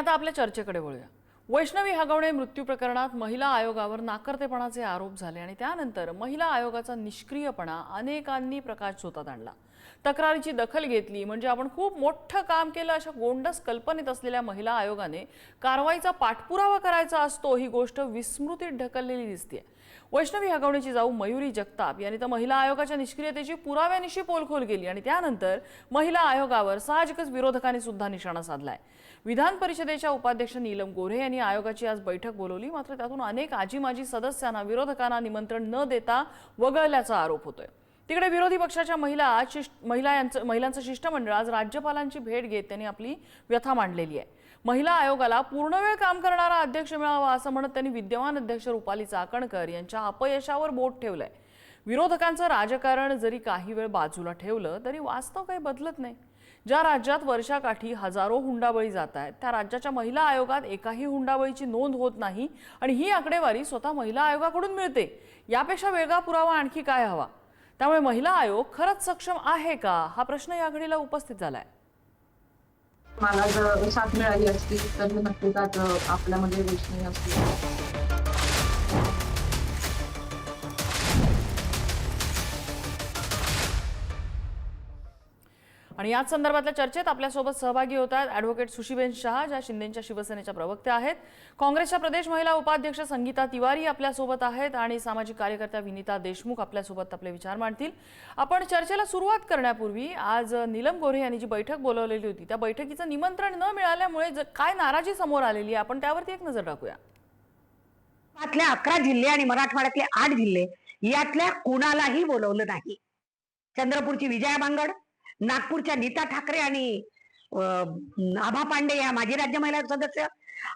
आता आपल्या चर्चेकडे वळूया. वैष्णवी हगवणे मृत्यू प्रकरणात महिला आयोगावर नाकर्तेपणाचे आरोप झाले आणि त्यानंतर महिला आयोगाचा निष्क्रियपणा अनेकांनी प्रकाश झोतात आणला. तक्रारीची दखल घेतली म्हणजे आपण खूप मोठं काम केलं अशा गोंडस कल्पनेत असलेल्या महिला आयोगाने कारवाईचा पाठपुरावा करायचा असतो ही गोष्ट विस्मृतीत ढकललेली दिसते वैष्णवी हगवणीची जाऊ मयुरी जगताप यांनी तर महिला आयोगाच्या निष्क्रियतेची पुराव्यानिशी पोलखोल केली आणि त्यानंतर महिला आयोगावर साहजिकच विरोधकांनी सुद्धा निशाणा साधलाय. विधान परिषदेच्या उपाध्यक्ष नीलम गोऱ्हे यांनी आयोगाची आज बैठक बोलवली. मात्र त्यातून अनेक आजी माजी सदस्यांना विरोधकांना निमंत्रण न देता वगळल्याचा आरोप होतोय. तिकडे विरोधी पक्षाच्या महिला शिष्ट महिला यांचं महिलांचं शिष्टमंडळ आज राज्यपालांची भेट घेत त्यांनी आपली व्यथा मांडलेली आहे. महिला आयोगाला पूर्णवेळ काम करणारा अध्यक्ष मिळावा असं म्हणत त्यांनी विद्यमान अध्यक्ष रुपाली चाकणकर यांच्या अपयशावर बोट ठेवलंय. विरोधकांचं राजकारण जरी काही वेळ बाजूला ठेवलं तरी वास्तव काही बदलत नाही. ज्या राज्यात वर्षाकाठी हजारो हुंडाबळी जात आहेत त्या राज्याच्या महिला आयोगात एकाही हुंडाबळीची नोंद होत नाही आणि ही आकडेवारी स्वतः महिला आयोगाकडून मिळते. यापेक्षा वेगळा पुरावा आणखी काय हवा? त्यामुळे महिला आयोग खरंच सक्षम आहे का? हा प्रश्न या घडीला उपस्थित झालाय. मला जर साथ मिळाली असती तर नक्कीच आज आपल्यामध्ये वैष्णवी आणि याच संदर्भातल्या चर्चेत आपल्यासोबत सहभागी होतात ॲडव्होकेट सुशीबेन शहा ज्या शिंदेच्या शिवसेनेच्या प्रवक्त्या आहेत. काँग्रेसच्या प्रदेश महिला उपाध्यक्ष संगीता तिवारी आपल्यासोबत आहेत आणि सामाजिक कार्यकर्त्या विनिता देशमुख आपल्यासोबत आपले विचार मांडतील. आपण चर्चेला सुरुवात करण्यापूर्वी आज नीलम गोरे यांनी जी बैठक बोलवलेली होती त्या बैठकीचं निमंत्रण न मिळाल्यामुळे काय नाराजी समोर आलेली आहे? आपण त्यावरती एक नजर टाकूया. यातल्या अकरा जिल्हे आणि मराठवाड्यातले आठ जिल्हे यातल्या कुणालाही बोलवलं नाही. चंद्रपूरची विजया बांगड नागपूरच्या नीता ठाकरे आणि आभा पांडे या माजी राज्य महिला सदस्य.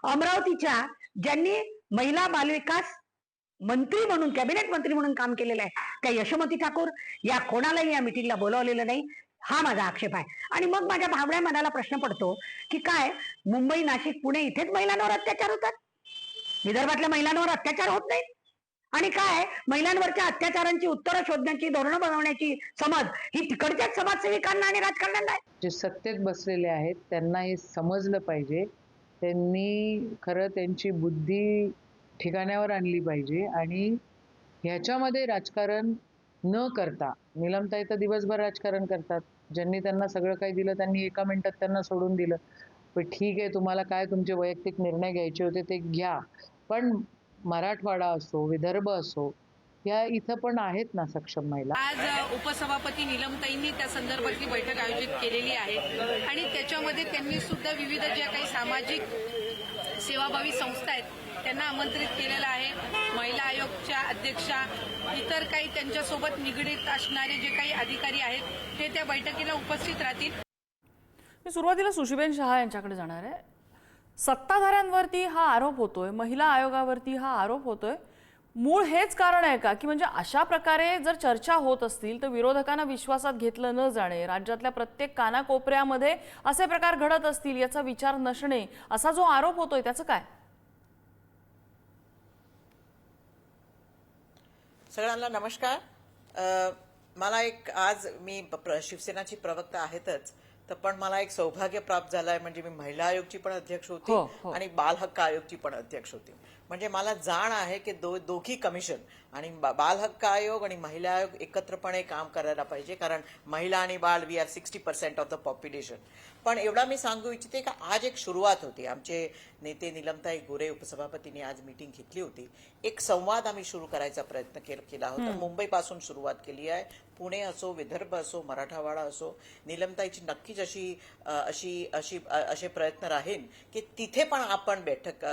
अमरावतीच्या ज्यांनी महिला बालविकास मंत्री म्हणून कॅबिनेट मंत्री म्हणून काम केलेलं आहे त्या यशोमती ठाकूर या कोणालाही या मिटिंगला बोलावलेलं नाही हा माझा आक्षेप आहे. आणि मग माझ्या भावड्या मनाला प्रश्न पडतो की काय मुंबई नाशिक पुणे इथेच महिलांवर अत्याचार होतात? विदर्भातल्या महिलांवर अत्याचार होत नाहीत? आणि काय? महिलांवरच्या अत्याचारांची उत्तरं शोधण्याची धोरणं बनवण्याची समज ही तिकडच्याच समाजसेविकांना आणि राजकारण्यांना आहे. जे सत्तेत बसलेले आहेत त्यांना हे समजलं पाहिजे. त्यांनी खरं त्यांची बुद्धी ठिकाण्यावर आणली पाहिजे आणि ह्याच्यामध्ये राजकारण न करता निलमताई तर दिवसभर राजकारण करतात. ज्यांनी त्यांना सगळं काही दिलं त्यांनी एका मिनिटात त्यांना सोडून दिलं. पण ठीक आहे तुम्हाला काय तुमचे वैयक्तिक निर्णय घ्यायचे होते ते घ्या. पण मराठवाडा असो विदर्भ असो या इथं पण आहेत ना सक्षम महिला. आज उपसभापती निलमताईंनी त्या संदर्भातली बैठक आयोजित केलेली आहे. आणि त्याच्यामध्ये त्यांनी सुद्धा विविध ज्या काही सामाजिक सेवाभावी संस्था आहेत त्यांना आमंत्रित केलेलं आहे. महिला आयोगच्या अध्यक्षा इतर काही त्यांच्यासोबत निगडीत असणारे जे काही अधिकारी आहेत ते त्या बैठकीला उपस्थित राहतील. मी सुरुवातीला सुशीबेन शहा यांच्याकडे जाणार आहे. सत्ताधाऱ्यांवरती हा आरोप होतोय महिला आयोगावरती हा आरोप होतोय. मूळ हेच कारण आहे का? की म्हणजे अशा प्रकारे जर चर्चा होत असतील तर विरोधकांना विश्वासात घेतलं न जाणे राज्यातल्या प्रत्येक कानाकोपऱ्यामध्ये असे प्रकार घडत असतील याचा विचार नसणे असा जो आरोप होतोय त्याचं काय? सगळ्यांना नमस्कार. मला एक आज मी शिवसेनाची प्रवक्ता आहेतच. तर पण मला एक सौभाग्य प्राप्त झालं आहे म्हणजे मी महिला आयोगची पण अध्यक्ष होती हो, हो. आणि बाल हक्क आयोगची पण अध्यक्ष होती म्हणजे मला जाण आहे की दो दोघी कमिशन आणि बाल हक्क आयोग आणि महिला आयोग एकत्रपणे काम करायला पाहिजे कारण महिला आणि बाल we are sixty percent of the population पण एवढा मी सांगू इच्छिते का आज एक सुरुवात होती. आमचे नेते निलमताई गोरे उपसभापतींनी आज मीटिंग घेतली होती. एक संवाद आम्ही सुरू करायचा प्रयत्न केल- होता. मुंबईपासून सुरुवात केली आहे. पुणे असो विदर्भ असो मराठवाडा असो निलमताईची नक्कीच अशी अशी अशी असे प्रयत्न राहील की तिथे पण आपण बैठक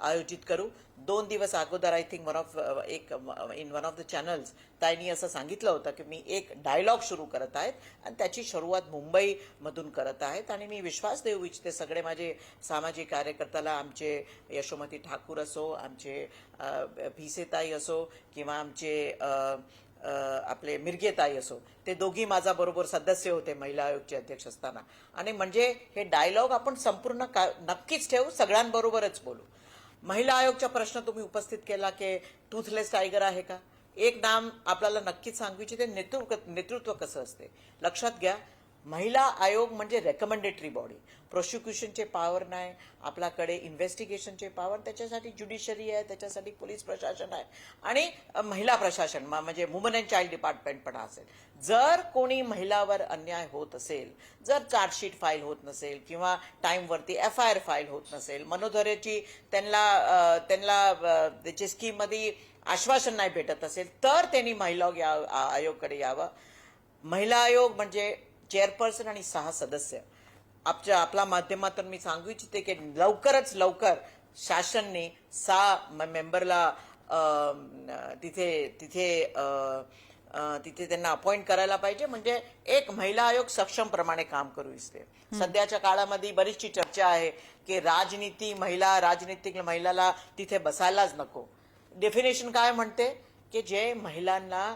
आयोजित करू. दोन दिवस अगोदर आय थिंक वन ऑफ एक in one of the channels त्यांनी असं सांगितलं होतं की मी एक डायलॉग सुरू करत आहेत आणि त्याची सुरुवात मुंबईमधून करत आहेत. आणि मी विश्वास देऊ इच्छिते सगळे माझे सामाजिक कार्यकर्त्याला आमचे यशोमती ठाकूर असो आमचे uh, भिसेताई असो किंवा आमचे uh, uh, आपले मिरगेताई असो ते दोघी माझा बरोबर सदस्य होते महिला आयोगचे अध्यक्ष असताना. आणि म्हणजे हे डायलॉग आपण संपूर्ण का- नक्कीच ठेवू सगळ्यांबरोबरच बोलू. महिला आयोगचा प्रश्न तुम्ही उपस्थित केला की टूथलेस टायगर आहे का? एक नाम आपल्याला नक्कीच सांगू इच्छिते नेतृत्व नेतृत्व कसं असते? लक्षात घ्या महिला आयोग म्हणजे रेकमेंडेटरी बॉडी प्रोसिक्युशनचे पॉवर नाही आपल्याकडे इन्व्हेस्टिगेशनचे पॉवर त्याच्यासाठी ज्युडिशरी आहे त्याच्यासाठी पोलीस प्रशासन आहे. आणि महिला प्रशासन म्हणजे वुमन अँड चाइल्ड डिपार्टमेंट पण असेल. जर कोणी महिलावर अन्याय होत असेल जर चार्जशीट फाईल होत नसेल किंवा टाईमवरती एफ आय आर फाईल होत नसेल मनोधरेची त्यांना त्यांना त्याची स्कीममध्ये आश्वासन नाही भेटत असेल तर त्यांनी महिला या- आयोगकडे यावं. महिला आयोग म्हणजे चेअरपर्सन आणि सहा सदस्य. आपच्या आपल्या माध्यमातून मी सांगू इच्छिते की लवकरच लवकर शासनने सहा मेंबरला तिथे तिथे तिथे त्यांना अपॉइंट करायला पाहिजे. म्हणजे एक महिला आयोग सक्षमप्रमाणे काम करू इच्छिते. सध्याच्या काळामध्ये बरीचशी चर्चा आहे की राजनीती महिला राजनीतिक महिलाला तिथे बसायलाच नको. डेफिनेशन काय म्हणते? की जे महिलांना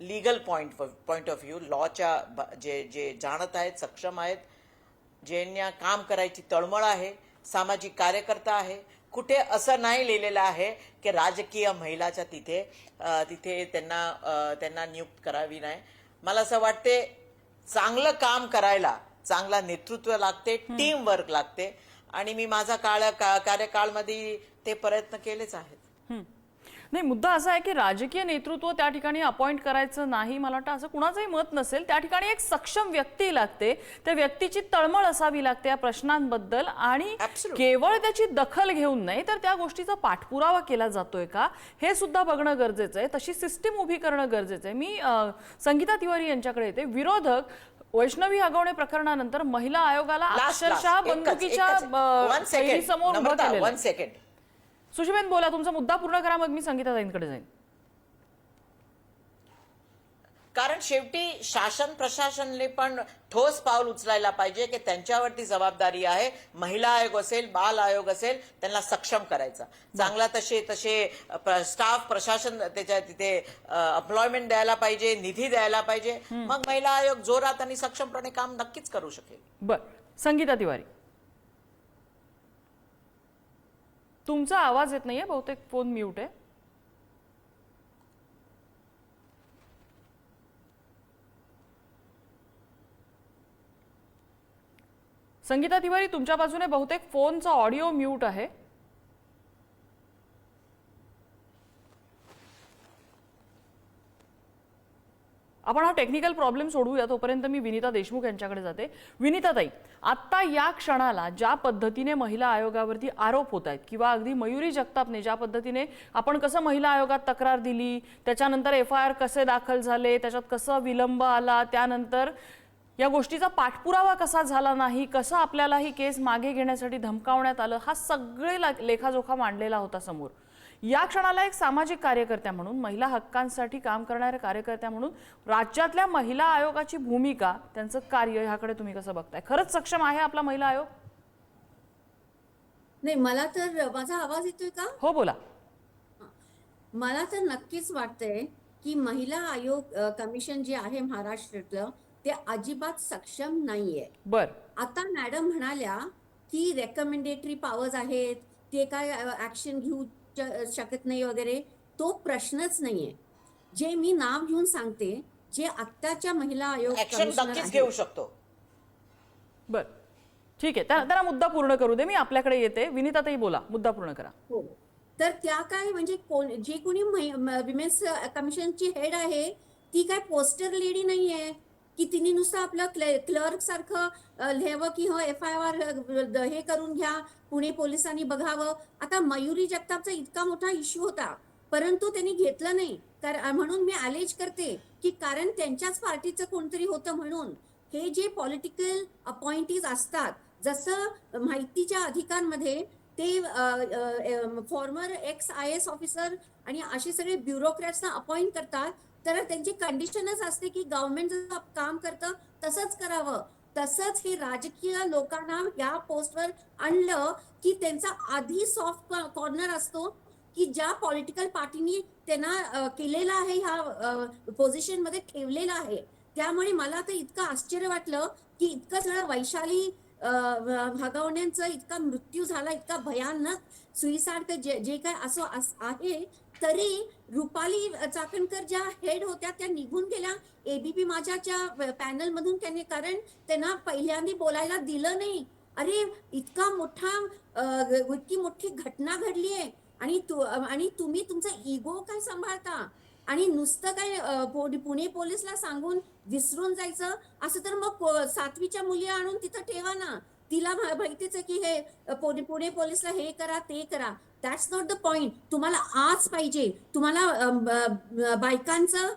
legal point point of view लॉच्या जे जे जाणत आहेत सक्षम आहेत ज्यांना काम करायची तळमळ आहे सामाजिक कार्यकर्ता आहे कुठे असं नाही लिहिलेलं आहे की राजकीय महिलाच्या तिथे तिथे त्यांना त्यांना नियुक्त करावी नाही. मला असं वाटते चांगलं काम करायला चांगला नेतृत्व लागते टीम वर्क लागते. आणि मी माझा काळ का- कार्यकाळमध्ये ते प्रयत्न केलेच आहेत. नाही मुद्दा असा आहे की राजकीय नेतृत्व त्या ठिकाणी अपॉइंट करायचं नाही मला वाटतं असं कुणाचंही मत नसेल. त्या ठिकाणी एक सक्षम व्यक्ती लागते. त्या व्यक्तीची तळमळ असावी लागते या प्रश्नांबद्दल आणि. केवळ त्याची दखल घेऊन नाही तर त्या गोष्टीचा पाठपुरावा केला जातोय का? हे सुद्धा बघणं गरजेचं आहे. तशी सिस्टीम उभी करणं गरजेचं आहे. मी संगीता तिवारी यांच्याकडे येते. विरोधक वैष्णवी हगवणे प्रकरणानंतर महिला आयोगाला अक्षरशः बंदुकीच्या समोर उभं केलेलं. सेकंड सुशीबेन बोला. तुमचा मुद्दा पूर्ण करा मग मी संगीताताईंकडे जाईन. कारण शेवटी शासन प्रशासनने पण ठोस पाऊल उचलायला पाहिजे की त्यांच्यावरती जबाबदारी आहे. महिला आयोग असेल बाल आयोग असेल त्यांना सक्षम करायचा. चांगला तसे तसे स्टाफ प्रशासन त्याच्या तिथे एम्प्लॉयमेंट द्यायला पाहिजे निधी द्यायला पाहिजे. मग महिला आयोग जोरात आणि सक्षमपणे काम नक्कीच करू शकेल. बर. संगीता तिवारी. तुमचा आवाज येत नाहीये बहुतेक फोन म्यूट आहे. संगीता तिवारी तुमच्या बाजूने बहुतेक फोनचा ऑडिओ म्यूट आहे. आपण हा टेक्निकल प्रॉब्लेम सोडवूया. तोपर्यंत मी विनिता देशमुख यांच्याकडे जाते. विनिताताई आत्ता या क्षणाला ज्या पद्धतीने महिला आयोगावरती आरोप होत आहेत किंवा अगदी मयुरी जगतापने ज्या पद्धतीने आपण कसं महिला आयोगात तक्रार दिली त्याच्यानंतर एफ आय आर कसे दाखल झाले त्याच्यात कसं विलंब आला त्यानंतर या गोष्टीचा पाठपुरावा कसा झाला नाही कसं आपल्याला ही केस मागे घेण्यासाठी धमकावण्यात आलं हा सगळे ला- लेखाजोखा मांडलेला होता समोर. या क्षणाला एक सामाजिक कार्यकर्त्या म्हणून महिला हक्कांसाठी काम करणाऱ्या कार्यकर्त्या म्हणून राज्यातल्या महिला आयोगाची भूमिका त्यांचं कार्य ह्याकडे तुम्ही कसं बघताय? खरंच सक्षम आहे आपला महिला आयोग? नाही मला तर माझा आवाज येतोय का? हो बोला. मला तर नक्कीच वाटतंय की महिला आयोग कमिशन जे आहे महाराष्ट्रातलं ते अजिबात सक्षम नाहीये. बर. आता मॅडम म्हणाल्या की रेकमेंडेटरी पॉवर्स आहेत ते काय ऍक्शन घेऊ शकत नाही वगैरे तो प्रश्नच नाहीये. जे मी नाव घेऊन सांगते जे आत्ताच्या महिला आयोग घेऊ शकतो. बर. ठीक आहे. त्या- त्याला मुद्दा पूर्ण करू दे. मी आपल्याकडे येते. विनिताताई बोला. मुद्दा पूर्ण करा. हो. तर त्या काय म्हणजे कोण जे कोणी विमेन्स कमिशनची हेड आहे ती काय पोस्टर लेडी नाहीये? की तिने नुसतं आपलं क्लर्क सारखं लिहावं की हो एफ आय आर हे करून घ्या पुणे पोलिसांनी बघावं. आता मयुरी जगतापचा इतका मोठा इश्यू होता परंतु त्यांनी घेतलं नाही. कारण म्हणून मी आलेज करते की कारण त्यांच्याच पार्टीचं कोणतरी होतं म्हणून. हे जे पॉलिटिकल अपॉइंटीज असतात जसं माहितीच्या अधिकांमध्ये ते former ex I S officer आणि असे सगळे ब्युरोक्रॅट्सना अपॉइंट करतात तर त्यांची कंडिशनच असते की गव्हर्नमेंट जसं काम करतं तसंच करावं. तसंच हे राजकीय लोकांना या पोस्टवर आणलं की त्यांचा आधी सॉफ्ट कॉर्नर असतो की ज्या पॉलिटिकल पार्टीनी त्यांना केलेला केलेलं आहे ह्या पोझिशनमध्ये ठेवलेलं आहे. त्यामुळे मला तर इतकं आश्चर्य वाटलं की इतकं सगळं वैशाली भगवण्यांचा इतका मृत्यू झाला इतका भयानक सुईसाड जे जे काय असं आहे तरी रुपाली चाकणकर ज्या हेड होत्या त्या निघून गेल्या. एबीपी माझ्याच्या पॅनल मधून त्यांनी कारण त्यांना पहिल्यांदा बोलायला दिलं नाही. अरे इतका मोठा इतकी मोठी घटना घडली आहे आणि तु आणि तुम्ही तुमचा इगो काय सांभाळता? आणि नुसतं काय म्हणजे पुणे पोलीसला सांगून विसरून जायचं असं तर मग सातवीच्या मुली आणून तिथं ठेवा ना. तिला माहितीच आहे की हे पुणे पोलिसला पोलीसला हे करा ते करा. दॅट्स नॉट द पॉइंट तुम्हाला आज पाहिजे. तुम्हाला बायकांचं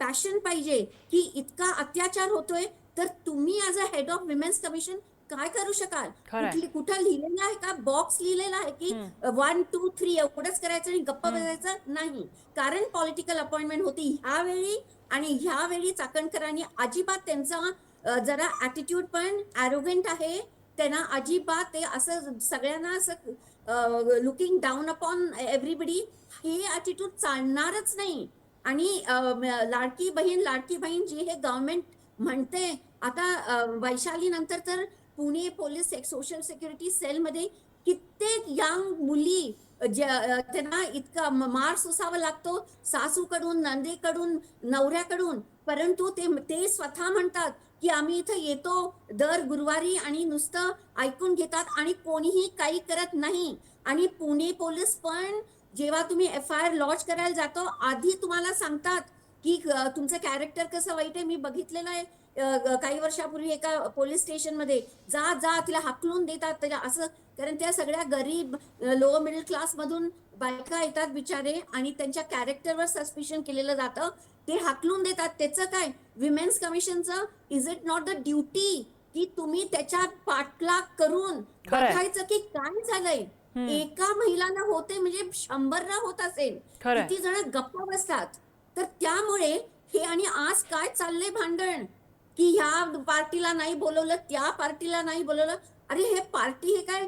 पॅशन पाहिजे की इतका अत्याचार होतोय तर तुम्ही as a head of women's commission काय करू शकाल. कुठली कुठं लिहिलेलं आहे का? बॉक्स लिहिलेला आहे की वन टू थ्री एवढंच करायचं आणि गप्प बसायचं नाही. कारण पॉलिटिकल अपॉइंटमेंट होती ह्यावेळी आणि ह्यावेळी चाकणकरांनी अजिबात त्यांचा जरा ऍटिट्यूड पण ॲरोगेंट आहे. त्यांना अजिबात ते असं सगळ्यांना असं लुकिंग डाऊन अपॉन एव्हरीबडी हे ॲटिट्यूड चालणारच नाही. आणि लाडकी बहीण लाडकी बहीण जी हे गव्हर्नमेंट म्हणते आता वैशाली नंतर तर पुणे पोलीस एक सोशल सिक्युरिटी सेलमध्ये कित्येक यंग मुली ज्या त्यांना इतका मार सोसावा लागतो सासूकडून नंदेकडून नवऱ्याकडून. परंतु ते ते स्वतः म्हणतात की आम्ही इथं येतो दर गुरुवारी आणि नुसतं ऐकून घेतात आणि कोणीही काही करत नाही. आणि पुणे पोलीस पण जेव्हा तुम्ही एफ आय आर लॉन्च करायला जातो आधी तुम्हाला सांगतात की तुमचं कॅरेक्टर कसं वाईट आहे मी बघितलेलं आहे. काही वर्षापूर्वी एका पोलीस स्टेशनमध्ये जा जा तिला हाकलून देतात. त्याला असं कारण त्या सगळ्या गरीब लो मिडल क्लास मधून बायका येतात बिचारे आणि त्यांच्या कॅरेक्टरवर सस्पिशन केलेलं जातं. ते हाकलून देतात. त्याचं काय? Women's कमिशनचं is it not the duty की तुम्ही त्याच्या पाठलाग करून. बघायचं की काय झालंय? एका महिलांना होते म्हणजे शंभरला होत असेल. किती जण गप्पा बसतात. तर त्यामुळे हे आणि आज काय चाललंय भांडण? की ह्या पार्टीला नाही बोलवलं त्या पार्टीला नाही बोलवलं. अरे हे पार्टी हे काय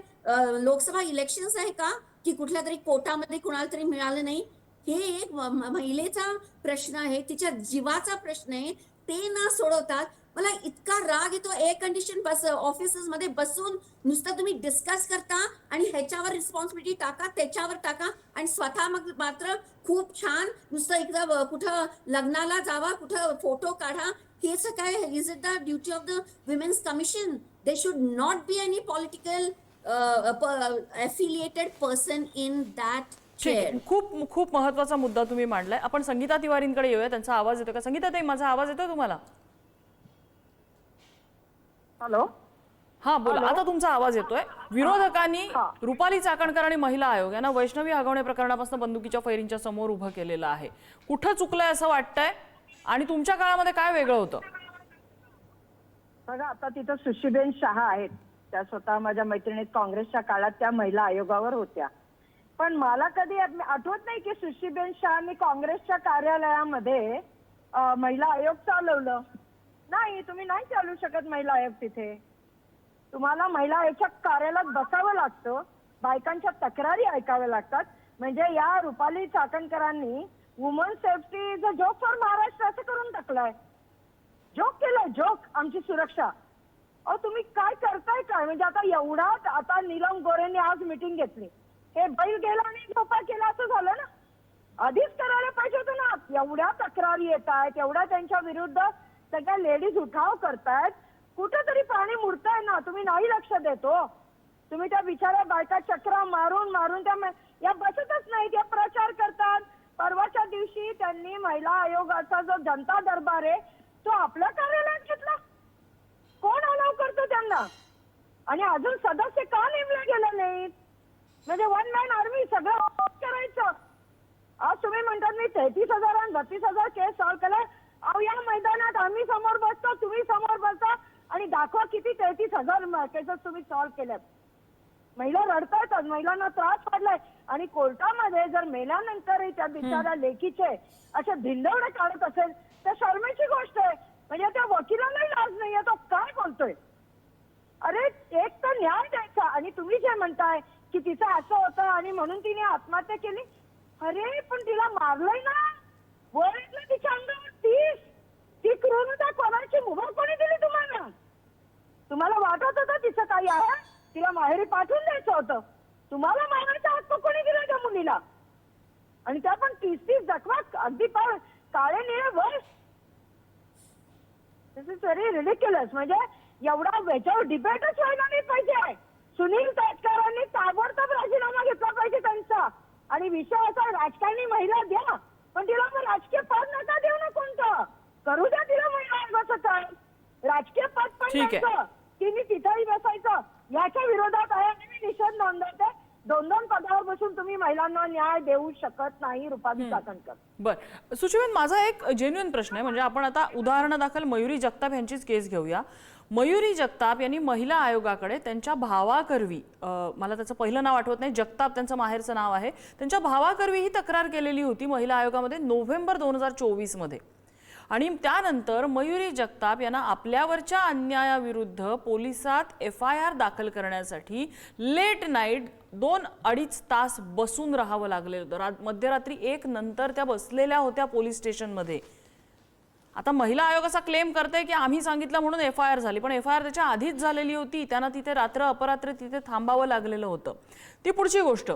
लोकसभा इलेक्शन्स आहे का? की कुठल्या तरी कोटामध्ये कुणाला तरी मिळालं नाही? हे एक महिलेचा प्रश्न आहे तिच्या जीवाचा प्रश्न आहे. ते ना सोडवतात. मला इतका राग येतो एअर कंडिशन बस ऑफिसेस मध्ये बसून. नुसतं तुम्ही डिस्कस करता आणि ह्याच्यावर रिस्पॉन्सिबिलिटी टाका त्याच्यावर टाका आणि स्वतः मग मात्र खूप छान. नुसतं एकदा कुठं लग्नाला जावा कुठं फोटो काढा हेच काय is it the duty of the women's commission they should not be any political affiliated person in that. खूप खूप महत्त्वाचा मुद्दा तुम्ही मांडलाय. आपण संगीता तिवारींकडे येऊया. त्यांचा आवाज येतो का? संगीता ताई माझा आवाज येतोय तुम्हाला? हॅलो हा बोला. आता तुमचा आवाज येतोय. विरोधकांनी रुपाली चाकणकर आणि महिला आयोग. यांना वैष्णवी हगवणे प्रकरणापासून बंदुकीच्या फैरींच्या समोर उभं केलेलं आहे. कुठं चुकलंय असं वाटतंय? आणि तुमच्या काळामध्ये काय वेगळं होतं? बघा आता तिथं सुशीबेन शहा आहेत. त्या स्वतः माझ्या मैत्रिणीत काँग्रेसच्या काळात त्या महिला आयोगावर होत्या. पण मला कधी आठवत नाही की सुशीबेन शहानी काँग्रेसच्या कार्यालयामध्ये महिला आयोग चालवलं. नाही तुम्ही नाही चालू शकत महिला आयोग तिथे. तुम्हाला महिला आयोगच्या कार्यालयात बसावं लागतं. बायकांच्या तक्रारी ऐकाव्या लागतात. म्हणजे या Rupali चाकणकरांनी woman safety is a joke for Maharashtra असं करून टाकलाय. जोक केलाय जोक आमची सुरक्षा. अहो तुम्ही काय करताय काय? म्हणजे आता एवढा आता नीलम गोरेंनी आज मिटिंग घेतली. हे बैल गेला आणि झोपा केला असं झालं ना? आधीच करायला पाहिजे होतं ना? एवढ्या तक्रारी येत आहेत एवढ्या त्यांच्या विरुद्ध सगळ्या लेडीज उठाव करतायत. कुठेतरी पाणी मुरताय ना? तुम्ही नाही लक्ष देतो हो. तुम्ही त्या बिचाऱ्या बायका चक्रा मारून मारून त्या या बसतच नाहीत या प्रचार करतात. परवाच्या दिवशी त्यांनी महिला आयोगाचा जो जनता दरबार आहे तो आपल्या कार्यालयात घेतला. कोण अलाव करतो त्यांना? आणि अजून सदस्य का नेमले गेले नाहीत? म्हणजे वन मॅन आर्मी सगळं आपोआप करायचं. आज तुम्ही म्हणतात मी तेहतीस हजार आणि बत्तीस हजार केस सॉल्व्ह केलाय अहो या मैदानात आम्ही समोर बसतो तुम्ही समोर बसता आणि दाखवा किती तेहतीस हजार केसेस तुम्ही सॉल्व्ह केल्यात. महिला रडतायत महिलांना त्रास पडलाय. आणि कोर्टामध्ये जर मेल्यानंतरही त्या बिचाऱ्या लेखीचे असे धिंडवडे काढत असेल तर शर्मेची गोष्ट आहे. म्हणजे त्या वकिलांनाही लाज नाहीये तो काय बोलतोय? अरे एक तर न्याय द्यायचा आणि तुम्ही जे म्हणताय की तिचं असं होतं आणि म्हणून तिने आत्महत्या केली. अरे पण तिला मारलंय ना. वळलं तिच्या अंगावर तीस. ती क्रूरता कोणाची मुभा कोणी दिली तुम्हाला? तुम्हाला वाटत होतं तिचं काही आहे? तिला माहेरी पाठवून द्यायचं होतं. तुम्हाला मारण्याचा हक्क कोणी दिला त्या मुलीला? आणि त्या पण तीस तीस जखमा अगदी पार काळे निळे वर्ष. दिस इज व्हेरी रिडिक्युलस म्हणजे एवढा याच्यावर डिबेटच व्हायला नाही पाहिजे. सुनील तटकरांनी ताबडतोब राजीनामा घेतला पाहिजे त्यांचा. आणि विषय असा राजकारणी महिला द्या. पण तिला मग राजकीय पद नका देऊ ना कोणतं. करू द्या तिला महिला काम. राजकीय पद पण. तिने तिथंही बसायचं. याच्या विरोधात आहे आणि मी निषेध नोंदवते. दोन दोन पदावर बसून तुम्ही महिलांना न्याय देऊ शकत नाही रुपाली चाकणकर बर. सुचिवेन माझा एक जेन्युइन प्रश्न आहे. म्हणजे आपण आता उदाहरणादाखल मयुरी जगताप यांचीच केस घेऊया. मयुरी जगताप यांनी महिला आयोगाकडे त्यांच्या भावाकरवी मला त्याचं पहिलं नाव आठवत नाही जगताप त्यांचं माहेरचं नाव आहे. त्यांच्या भावाकरवी ही तक्रार केलेली होती महिला आयोगामध्ये नोव्हेंबर दोन हजार चोवीसमध्ये. आणि त्यानंतर मयुरी जगताप यांना आपल्यावरच्या अन्यायाविरुद्ध पोलिसात एफ आय आर दाखल करण्यासाठी लेट नाईट दोन अडीच तास बसून राहावं लागलेलं होतं. मध्यरात्री एक नंतर त्या बसलेल्या होत्या पोलीस स्टेशनमध्ये. आता महिला आयोग असा क्लेम करते की आम्ही सांगितलं म्हणून एफ आय आर झाली पण एफ आय आर त्याच्या आधीच झालेली होती. त्यांना तिथे रात्र अपरात्र तिथे थांबावं लागलेलं होतं. ती पुढची गोष्ट.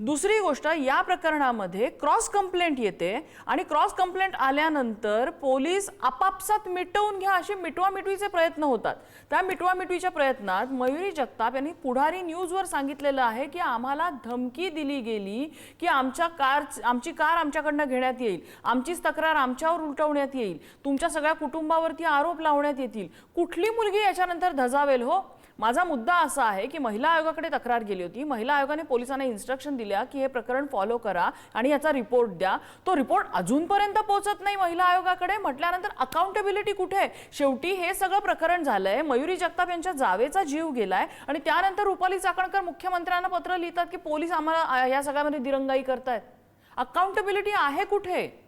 दुसरी गोष्ट या प्रकरणामध्ये क्रॉस कंप्लेंट येते आणि क्रॉस कंप्लेंट आल्यानंतर पोलीस आपापसात मिटवून घ्या असे मिटवामिटवीचे प्रयत्न होतात. त्या मिटवामिटवीच्या प्रयत्नात मयुरी जगताप यांनी पुढारी न्यूजवर सांगितलेलं आहे की आम्हाला धमकी दिली गेली की आमच्या कार आमची कार आमच्याकडनं घेण्यात येईल. आमचीच तक्रार आमच्यावर उलटवण्यात येईल. तुमच्या सगळ्या कुटुंबावरती आरोप लावण्यात येतील. कुठली मुलगी याच्यानंतर धजावेल हो? माझा मुद्दा असा आहे की महिला आयोगाकडे तक्रार गेली होती. महिला आयोगाने पोलिसांना इन्स्ट्रक्शन दिल्या की हे प्रकरण फॉलो करा आणि याचा रिपोर्ट द्या. तो रिपोर्ट अजूनपर्यंत पोहोचत नाही महिला आयोगाकडे. म्हटल्यानंतर अकाउंटेबिलिटी कुठे? आहे? शेवटी हे सगळं प्रकरण झालंय. मयुरी जगताप यांच्या जावेचा जीव गेलाय. आणि त्यानंतर रुपाली चाकणकर मुख्यमंत्र्यांना पत्र लिहितात की पोलीस आम्हाला या सगळ्यामध्ये दिरंगाई करतायत. अकाउंटेबिलिटी आहे कुठे?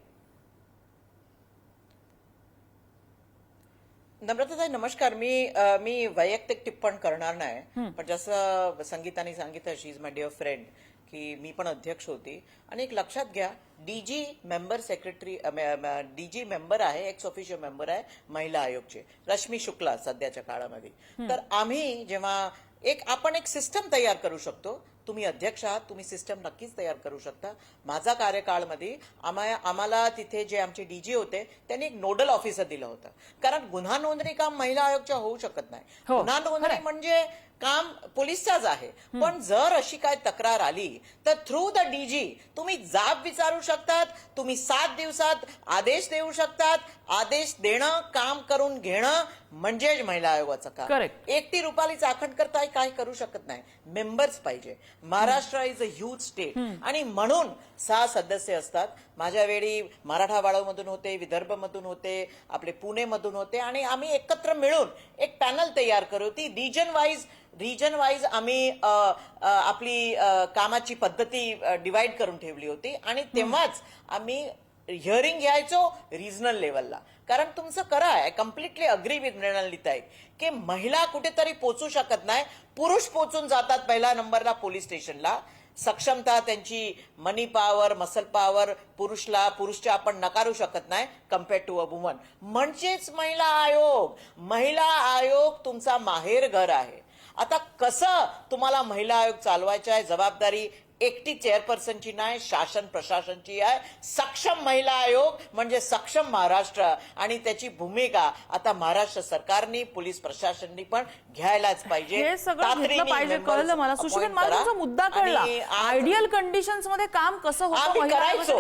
नम्रताताई नमस्कार. मी मी वैयक्तिक टिप्पण करणार नाही. पण जसं संगीताने सांगितलं she is my dear friend की मी पण अध्यक्ष होती. आणि एक लक्षात घ्या DG member secretary DG member आहे एक्स ऑफिशियल मेंबर आहे महिला आयोगचे. रश्मी शुक्ला सध्याच्या काळामध्ये. तर आम्ही जेव्हा एक आपण एक सिस्टम तयार करू शकतो तुम्ही अध्यक्ष आहात तुम्ही सिस्टम नक्कीच तयार करू शकता. माझा कार्यकाळमध्ये आम्हा आम्हाला तिथे जे आमचे डीजी होते त्यांनी एक नोडल ऑफिसर दिलं होतं. कारण गुन्हा नोंदणी काम महिला आयोगच्या होऊ शकत नाही. हो, गुन्हा नोंदणी म्हणजे काम पोलिसचाच आहे. पण जर अशी काय तक्रार आली तर थ्रू द डीजी तुम्ही जाब विचारू शकतात तुम्ही सात दिवसात आदेश देऊ शकतात. आदेश देणं काम करून घेणं म्हणजेच महिला आयोगाचं काम. एकटी रुपाली चाखणकर ताई काय करू शकत नाही. मेंबर्स पाहिजे. Maharashtra is a huge state आणि म्हणून सहा सदस्य असतात. माझ्या वेळी मराठा होते विदर्भमधून होते आपले पुणेमधून होते आणि आम्ही एकत्र मिळून एक पॅनल तयार करू. ती रिजन वाईज रिजन वाईज आम्ही आपली कामाची पद्धती डिवाइड करून ठेवली होती आणि तेव्हाच आम्ही हिअरिंग घ्यायचो रिजनल लेवलला कारण तुमचं करा आय कम्प्लिटली अग्री विथ मृणालिताई की महिला कुठेतरी पोचू शकत नाही. पुरुष पोचून जातात पहिल्या नंबरला पोलीस स्टेशनला सक्षमता त्यांची मनी पॉवर मसल पॉवर पुरुषला पुरुषच्या आपण नकारू शकत नाही कंपेअर टू अ वुमन म्हणजेच महिला आयोग. महिला आयोग तुमचा माहेर घर आहे. आता कसं तुम्हाला महिला आयोग चालवायचा आहे? जबाबदारी एकटी चेअरपर्सनची नाही शासन प्रशासनची आहे. सक्षम महिला आयोग म्हणजे सक्षम महाराष्ट्र आणि त्याची भूमिका आता महाराष्ट्र सरकारनी पोलीस प्रशासननी पण घ्यायलाच पाहिजे. हे सगळं घेतलं पाहिजे. कळलं मला. appoint मला. तुमचा मुद्दा कळला. आयडियल कंडिशन्समध्ये काम कसं होतं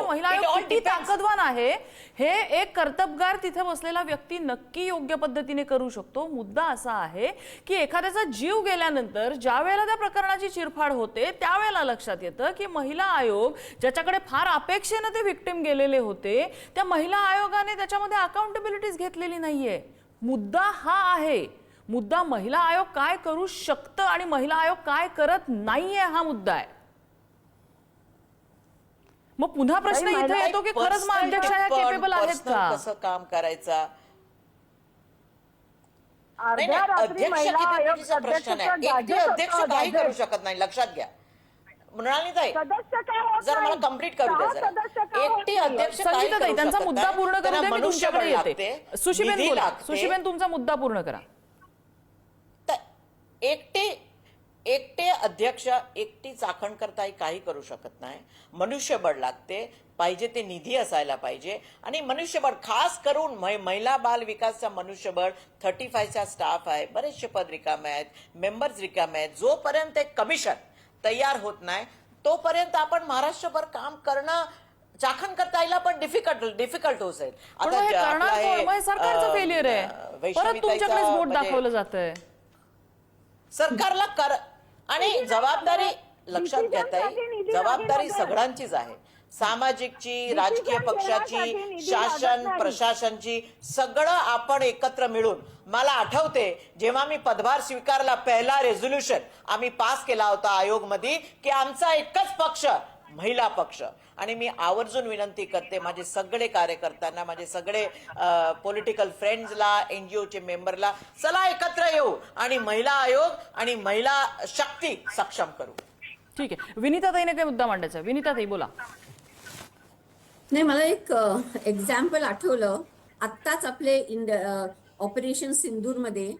महिला आयोग किती. ताकदवान आहे? हे एक कर्तबगार तिथे बसलेला व्यक्ती नक्की योग्य पद्धतीने करू शकतो. मुद्दा असा आहे की एखाद्याचा जीव गेल्यानंतर ज्या वेळेला त्या प्रकरणाची चिरफाड होते त्यावेळेला लक्षात येतं की महिला आयोग ज्याच्याकडे फार अपेक्षेनं ते विक्टिम गेलेले होते त्या महिला आयोगाने त्याच्यामध्ये अकाउंटेबिलिटीज घेतलेली नाहीये. मुद्दा हा आहे. मुद्दा महिला आयोग काय करू शकतं आणि महिला आयोग काय करत नाहीये हा मुद्दा आहे. मग पुन्हा प्रश्न इथे येतो की खरंच मग अध्यक्ष ह्या केपेबल आहेत का कसं काम करायचा अध्यक्ष प्रश्न अध्यक्ष काही करू. शकत नाही लक्षात घ्या मृणाली ताई सदस्य काय होत जर मला नाही? कंप्लीट करू द्या जरा एकटी? अध्यक्ष ताई त्यांचा मुद्दा. पूर्ण करू द्या मी मनुष्यबळ तुमच्याकडे येते सुशिबेन बोला. सुशिबेन तुमचा मुद्दा पूर्ण करा तर एकटे एकटे अध्यक्ष एकटी चाखण करता काही करू शकत नाही. मनुष्यबळ लागते पाहिजे ते निधी असायला पाहिजे. आणि मनुष्यबळ खास करून महिला बाल विकासचा मनुष्यबळ थर्टी फायचा स्टाफ आहे बरेचसे पद रिकामे आहेत मेंबर्स रिकामे आहेत. जोपर्यंत एक कमिशन तयार होत नाही तोपर्यंत आपण महाराष्ट्रभर काम करणं चाखण करता येईल पण डिफिकल्ट डिफिकल्ट होत जाईल पण मग हे जे आपलं करणार हे, कोण? मग हे सरकारचं आहे. तुमच्याकडेच बोट दाखवलं जातंय. सरकारला कर आणि जबाबदारी लक्षात घेताय जबाबदारी सगळ्यांचीच आहे. सामाजिकची राजकीय पक्षाची शासन प्रशासनची सगळं आपण एकत्र मिळून. मला आठवते जेव्हा मी पदभार स्वीकारला पहिला रेझोल्युशन आम्ही पास केला होता आयोगमध्ये की आमचा एकच पक्ष महिला पक्ष. आणि मी आवर्जून विनंती करते माझे सगळे कार्यकर्त्यांना माझे सगळे पॉलिटिकल फ्रेंड्सला एनजीओचे मेंबरला चला एकत्र येऊ आणि महिला आयोग आणि महिला शक्ती सक्षम करू. ठीक आहे. विनिता ताईने काही मुद्दा मांडायचा. विनिता ताई बोला. नाही मला एक एक्झाम्पल आठवलं. आत्ताच आपले इंड ऑपरेशन सिंदूरमध्ये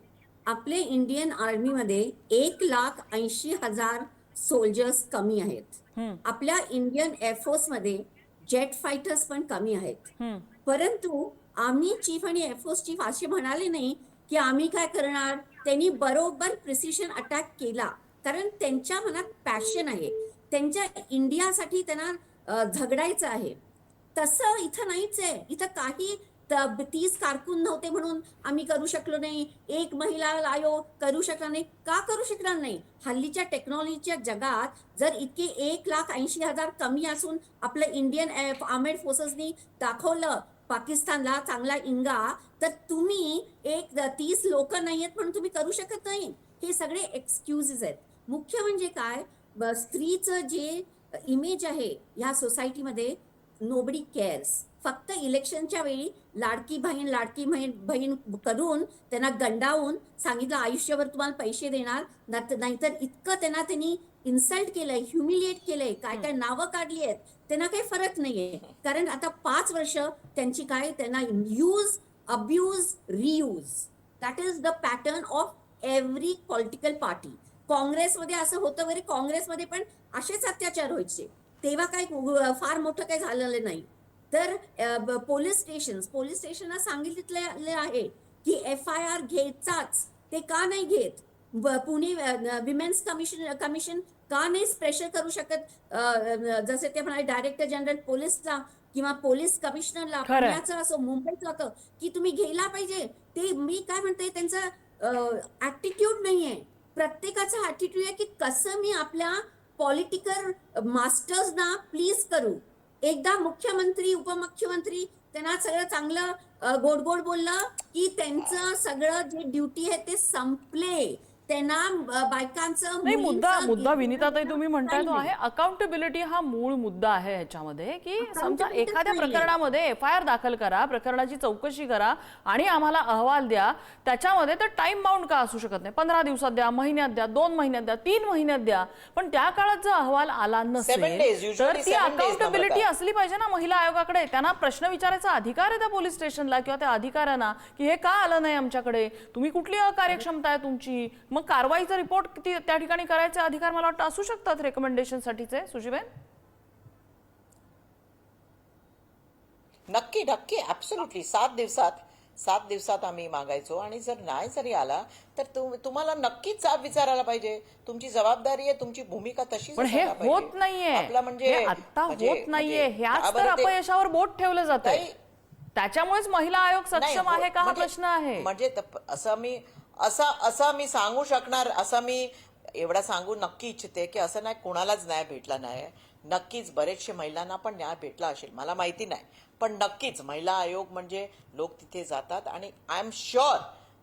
आपले इंडियन आर्मीमध्ये एक लाख ऐंशी हजार सोल्जर्स कमी आहेत. आपल्या इंडियन एअरफोर्समध्ये जेट फायटर्स पण कमी आहेत. परंतु आर्मी चीफ आणि एअरफोर्स चीफ असे म्हणाले नाही की आम्ही काय करणार? त्यांनी बरोबर प्रिसिशन अटॅक केला. कारण त्यांच्या मनात पॅशन आहे. त्यांच्या इंडियासाठी त्यांना झगडायचं आहे. तसं इथं नाहीच आहे. इथं काही तर तीस कारकून नव्हते म्हणून आम्ही करू शकलो नाही. एक महिला आयोग करू शकला नाही. का करू शकणार नाही? हल्लीच्या टेक्नॉलॉजीच्या जगात जर इतके एक लाख ऐंशी हजार कमी असून आपलं इंडियन आर्मेड फोर्सेसनी दाखवलं पाकिस्तानला चांगला इंगा तर तुम्ही एक तीस लोक नाही आहेत म्हणून तुम्ही करू शकत नाही. हे सगळे एक्सक्युजेस आहेत. मुख्य म्हणजे काय? स्त्रीचं जे इमेज आहे ह्या सोसायटीमध्ये नोबडी केअर्स फक्त इलेक्शनच्या वेळी लाडकी बहीण लाडकी बहीण बहीण करून त्यांना गंडावून सांगितलं आयुष्यभर तुम्हाला पैसे देणार नाहीतर इतकं त्यांना त्यांनी इन्सल्ट केलंय ह्युमिलिएट केलंय काय काय नावं काढली आहेत त्यांना काही फरक नाहीये. कारण आता पाच वर्ष त्यांची काय त्यांना use abuse reuse that is the pattern of every political party काँग्रेसमध्ये असं होतं वगैरे काँग्रेसमध्ये पण असेच अत्याचार व्हायचे. तेव्हा उ- फार मोठं काही झालेलं नाही. तर पोलीस स्टेशन पोलीस स्टेशनला सांगितले आहे की एफ आय आर घ्यायचाच ते का नाही घेत? पुणे विमेन्स कमिशन कमिशन का नाही प्रेशर करू शकत? जसे ते म्हणाले डायरेक्टर जनरल पोलीसला किंवा पोलीस कमिशनरला. पुण्याचं असो मुंबईचं असो की तुम्ही घ्यायला पाहिजे ते मी काय म्हणते त्यांचं ऍटिट्यूड नाहीये प्रत्येकाचा ऍटिट्यूड आहे की कसं मी आपल्या पॉलिटिकल मास्टर्सना प्लीज करू. एकदा मुख्यमंत्री उपमुख्यमंत्री त्यांना सगळं चांगलं गोड गोड बोललं की त्यांचं सगळं जे ड्युटी आहे ते संपले. त्यांना बायकांचं नाही मुद्दा मुद्दा विनिता ताई तुम्ही म्हणताय तो. आहे. अकाउंटेबिलिटी हा मूळ मुद्दा आहे ह्याच्यामध्ये की समजा एखाद्या. प्रकरणामध्ये एफ आय आर दाखल करा प्रकरणाची चौकशी करा आणि आम्हाला अहवाल द्या. त्याच्यामध्ये तर टाइम बाउंड का असू शकत नाही? पंधरा दिवसात द्या महिन्यात द्या दोन महिन्यात द्या तीन महिन्यात द्या. पण त्या काळात जर अहवाल आला नसेल तर ती अकाउंटेबिलिटी. असली पाहिजे ना महिला आयोगाकडे. त्यांना प्रश्न विचारायचा अधिकार आहे त्या पोलीस स्टेशनला किंवा त्या अधिकाऱ्यांना की हे का आलं नाही आमच्याकडे? तुम्ही कुठली अकार्यक्षमता आहे तुमची? मग कारवाईचा रिपोर्ट त्या ठिकाणी करायचे अधिकार मला वाटतं असू शकतात रेकमेंडेशन साठीचे. सुशीबेन नक्की नक्की. ऍब्सोल्युटली सात दिवसात सात दिवसात आम्ही मागायचो आणि जर नाही जरी आला तर तुम- तुम्हाला नक्कीच जाब विचारायला पाहिजे. तुमची जबाबदारी आहे तुमची भूमिका तशीच पण हे. होत नाहीये. आपला म्हणजे आता म्हणजे- होत नाहीये. म्हणजे ह्याच तर अपयशावर बोट ठेवलं जात. त्याच्यामुळेच महिला आयोग सक्षम हो- आहे का हा म्हणजे- प्रश्न आहे? म्हणजे असं मी असं असं मी सांगू शकणार असं मी एवढा सांगू नक्की इच्छिते की असं नाही कोणालाच न्याय भेटला नाही नक्कीच बरेचशे महिलांना पण न्याय भेटला असेल मला माहिती नाही पण नक्कीच महिला आयोग म्हणजे लोक तिथे जातात आणि आय एम शुअर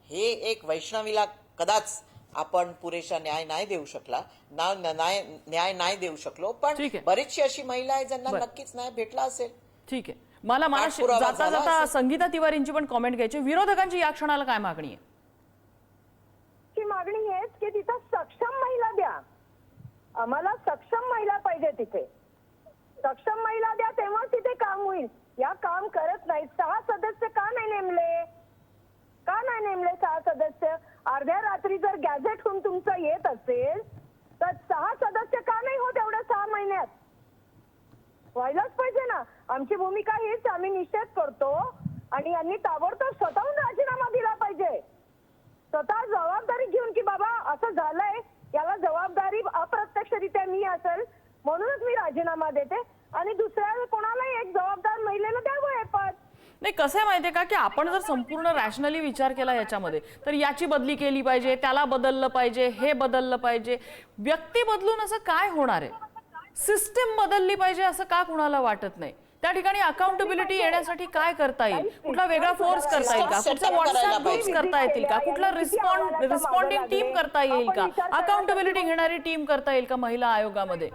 हे एक वैष्णवीला कदाच आपण पुरेसा न्याय नाही देऊ शकला ना न्याय न्याय नाही देऊ शकलो पण. बरीचशी अशी महिला आहे ज्यांना. नक्कीच न्याय भेटला असेल ठीक आहे मला मला जाता जाता. संगीता तिवारींची पण कॉमेंट घ्यायची विरोधकांची या क्षणाला काय मागणी आहे ची मागणी आहे की तिथं सक्षम महिला द्या आम्हाला सक्षम महिला पाहिजे तिथे. सक्षम महिला द्या तेव्हा तिथे काम होईल. या काम करत नाहीत. सहा सदस्य का नाही नेमले? का का नाही नेमले सहा सदस्य? अर्ध्या रात्री जर गॅझेट होऊन तुमचं येत असेल तर सहा सदस्य का नाही होत एवढ्या सहा महिन्यात? व्हायलाच पाहिजे ना. आमची भूमिका हीच आम्ही निषेध करतो आणि यांनी ताबडतोब स्वतःहून राजीनामा दिला पाहिजे. स्वतः जबाबदारी घेऊन की बाबा असं झालंय याला जबाबदारी अप्रत्यक्षरित्या मी असेल म्हणूनच मी राजीनामा देते. आणि दुसऱ्या कोणालाही एक जबाबदार महिलेला द्यावं हे पद नाही कसं आहे माहितीये का? की आपण जर संपूर्ण रॅशनली विचार केला याच्यामध्ये तर याची बदली केली पाहिजे त्याला बदललं पाहिजे हे बदललं पाहिजे. व्यक्ती बदलून असं काय होणार आहे? सिस्टम बदलली पाहिजे असं का कुणाला वाटत नाही? त्या ठिकाणी अकाउंटेबिलिटी येण्यासाठी काय करता येईल? कुठला वेगळा फोर्स करता येईल का? कुठचा व्हॉट्सअप ग्रुप्स करता येतील का? कुठला रिस्पॉन्ड रिस्पॉन्डिंग टीम करता येईल का? अकाउंटेबिलिटी घेणारी टीम करता येईल का महिला आयोगामध्ये?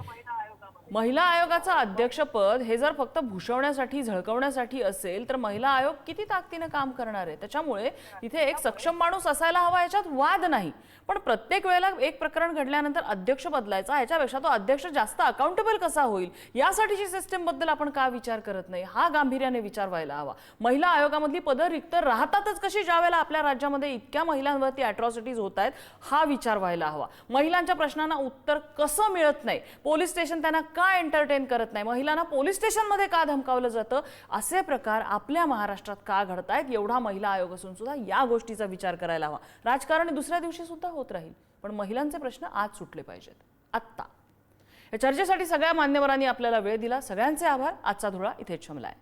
महिला आयोगाचं अध्यक्षपद हे जर फक्त भूषवण्यासाठी झळकवण्यासाठी असेल तर महिला आयोग किती ताकदीनं काम करणार आहे? त्याच्यामुळे तिथे एक सक्षम माणूस असायला हवा याच्यात वाद नाही. पण प्रत्येक वेळेला एक प्रकरण घडल्यानंतर अध्यक्ष बदलायचा ह्याच्यापेक्षा तो अध्यक्ष जास्त अकाउंटेबल कसा होईल? यासाठीची सिस्टीमबद्दल आपण का विचार करत नाही? हा गांभीर्याने विचार व्हायला हवा. महिला आयोगामधली पदं रिक्त राहतातच कशी ज्या वेळेला आपल्या राज्यामध्ये इतक्या महिलांवरती अॅट्रॉसिटीज होत आहेत हा विचार व्हायला हवा. महिलांच्या प्रश्नांना उत्तर कसं मिळत नाही? पोलीस स्टेशन त्यांना का एंटरटेन करत नाही? महिलांना पोलीस स्टेशनमध्ये का धमकावलं जातं? असे प्रकार आपल्या महाराष्ट्रात का घडतायत? एवढा महिला आयोग असून सुद्धा या गोष्टीचा विचार करायला हवा. राजकारण दुसऱ्या दिवशी सुद्धा होत राहील पण महिलांचे प्रश्न आज सुटले पाहिजेत. आत्ता. या चर्चेसाठी सगळ्या मान्यवरांनी आपल्याला वेळ दिला. सगळ्यांचे आभार. आजचा धुळा इथेच शमलाय